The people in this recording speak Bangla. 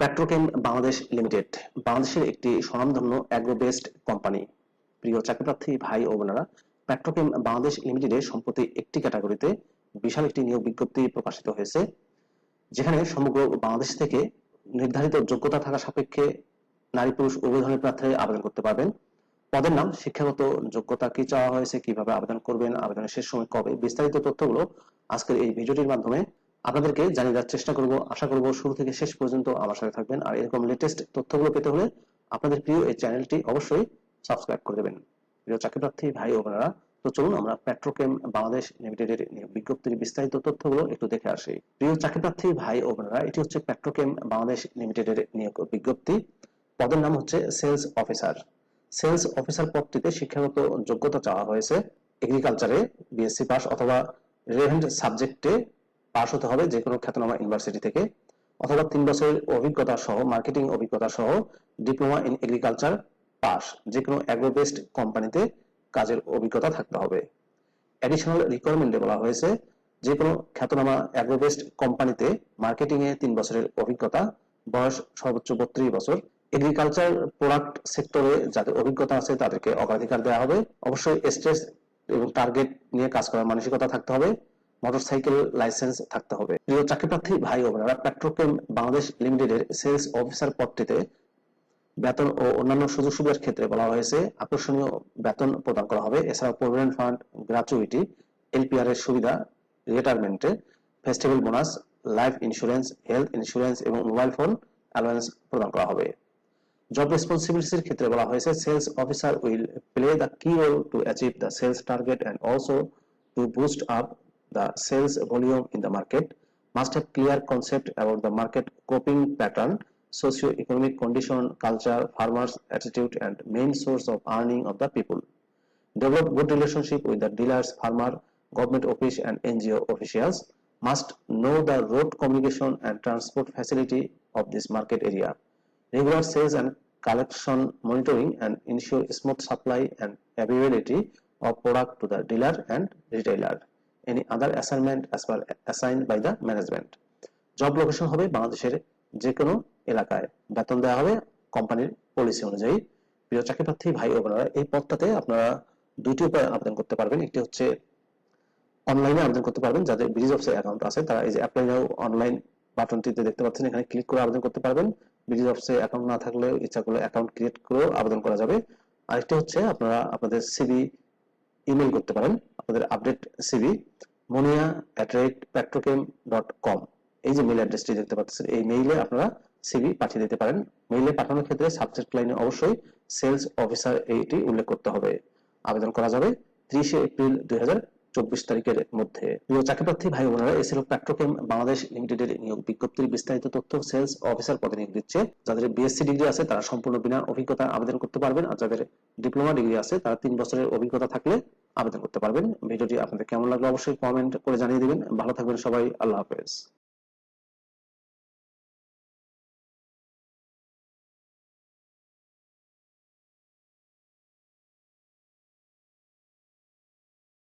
পেট্রোকেম বাংলাদেশ লিমিটেড, বাংলাদেশের একটি স্বনামধন্য অ্যাগ্রো বেসড কোম্পানি প্রিয় চাকরিপ্রার্থী ভাই ও বোনেরা, পেট্রোকেম বাংলাদেশ লিমিটেডের সম্প্রতি একটি ক্যাটাগরিতে বিশাল একটি নিয়োগ বিজ্ঞপ্তি প্রকাশিত হয়েছে, যেখানে সমগ্র বাংলাদেশ থেকে নির্ধারিত যোগ্যতা থাকা সাপেক্ষে নারী পুরুষ উভয় ধরনের প্রার্থীরা আবেদন করতে পারবেন। পদের নাম, শিক্ষাগত যোগ্যতা কি চাওয়া হয়েছে, কীভাবে আবেদন করবেন, আবেদনের শেষ সময় কবে, বিস্তারিত তথ্যগুলো আজকের এই ভিডিওটির মাধ্যমে আপনাদেরকে জানিয়ে দেওয়ার চেষ্টা করব। আশা করব শুরু থেকে শেষ পর্যন্ত আমার সাথে থাকবেন। আর এরকম লেটেস্ট তথ্যগুলো পেতে হলে আপনাদের প্রিয় এই চ্যানেলটি অবশ্যই সাবস্ক্রাইব করে দেবেন। প্রিয় চাকরিপ্রার্থী, ভাই ও বোনেরা, তো চলুন আমরা পেট্রোকেম বাংলাদেশ লিমিটেডের বিজ্ঞপ্তির বিস্তারিত তথ্যগুলো একটু দেখে আসি। প্রিয় চাকরিপ্রার্থী, ভাই ও বোনেরা, এটি হচ্ছে পেট্রোকেম বাংলাদেশ লিমিটেডের নিয়োগ বিজ্ঞপ্তি। পদের নাম হচ্ছে সেলস অফিসার সেলস অফিসার পদটিতে শিক্ষাগত যোগ্যতা চাওয়া হয়েছে। এগ্রিকালচারে বিএসসি পাস অথবা রিলেভেন্ট সাবজেক্টে পাস হতে হবে যে কোনো খ্যাতনামা ইউনিভার্সিটি থেকে, অথবা তিন বছরের অভিজ্ঞতা সহ মার্কেটিং অভিজ্ঞতা সহ ডিপ্লোমা ইন এগ্রিকালচার পাস যে কোনো অ্যাগ্রো বেসড কোম্পানিতে কাজের অভিজ্ঞতা থাকতে হবে। অ্যাডিশনাল রিকোয়ারমেন্টে বলা হয়েছে যে কোনো খ্যাতনামা অ্যাগ্রো বেসড কোম্পানিতে মার্কেটিং এ তিন বছরের অভিজ্ঞতা, বয়স সর্বোচ্চ বত্রিশ বছর। এগ্রিকালচার প্রোডাক্ট সেক্টরে যাদের অভিজ্ঞতা আছে তাদেরকে অগ্রাধিকার দেওয়া হবে। অবশ্যই স্ট্রেস এবং টার্গেট নিয়ে কাজ করার মানসিকতা থাকতে হবে। মোটরসাইকেল লাইসেন্স থাকতে হবে। প্রিয় চাকরিপ্রার্থী ভাই ও বোনেরা পেট্রোকেম বাংলাদেশ লিমিটেডের সেলস অফিসার পদটিতে বেতন ও অন্যান্য সুযোগ সুবিধার ক্ষেত্রে বলা হয়েছে, আকর্ষণীয় বেতন প্রদান করা হবে। এছাড়াও প্রভিডেন্ট ফান্ড গ্র্যাচুইটি এলপিআর এর সুবিধা রিটায়ারমেন্টে festival bonus life insurance health insurance এবং মোবাইল ফোন অ্যালায়েন্স প্রদান করা হবে। জব রেসপন্সিবিলিটির ক্ষেত্রে বলা হয়েছে sales officer will play the key role to achieve the sales target and also to boost up the sales volume in the market must have clear concept about the market coping pattern socio-economic condition culture farmers attitude and main source of earning of the people develop good relationship with the dealers farmer government office and ngo officials must know the road communication and transport facility of this market area regular sales and collection monitoring and ensure smooth supply and availability of product to the dealer and retailer any other assignment as per assigned by the management. Job location হবে বাংলাদেশের যে কোনো এলাকায়। বেতন দেওয়া হবে কোম্পানির পলিসি অনুযায়ী। প্রিয় চাকরি প্রার্থী ভাই ও বোনেরা, এই পদটাতে আপনারা দুটি উপায়ে আবেদন করতে পারবেন। একটি হচ্ছে অনলাইনে আবেদন করতে পারবেন। যাদের ব্রিজ অফিসের অ্যাকাউন্ট আছে, তারা এই যে অ্যাপ্লাই নাও অনলাইন বাটনটিতে দেখতে পাচ্ছেন, এখানে ক্লিক করে আবেদন করতে পারবেন। ব্রিজ অফিসে অ্যাকাউন্ট না থাকলে ইচ্ছা করলে অ্যাকাউন্ট ক্রিয়েট করেও আবেদন করা যাবে। আরেকটি হচ্ছে আপনারা আপনাদের সিভি ইমেল করতে পারেন। আপনাদের update CV মনিয়া at rate Petrochem dot com এই যে মেল অ্যাড্রেসটি দেখতে পাচ্ছেন, এই মেইলে আপনারা সিভি পাঠিয়ে দিতে পারেন। মেইলে পাঠানোর ক্ষেত্রে সাবজেক্ট লাইনে অবশ্যই সেলস অফিসার এইটি উল্লেখ করতে হবে। আবেদন করা যাবে ত্রিশে এপ্রিল দুই চব্বিশ তারিখের মধ্যে। প্রিয় চাকরিপ্রার্থী, ভাই বোনেরা, এ ছিল পেট্রোকেম বাংলাদেশ লিমিটেডের নিয়োগ বিজ্ঞপ্তির বিস্তারিত তথ্য সেলস অফিসার পদে নিয়োগ দিচ্ছে। যাদের বিএসসি ডিগ্রি আছে, তারা সম্পূর্ণ বিনা অভিজ্ঞতা আবেদন করতে পারবেন। আর যাদের ডিপ্লোমা ডিগ্রি আছে, তারা তিন বছরের অভিজ্ঞতা থাকলে আবেদন করতে পারবেন। ভিডিওটি আপনাদের কেমন লাগল অবশ্যই কমেন্ট করে জানিয়ে দিবেন। ভালো থাকবেন সবাই। আল্লাহ হাফেজ।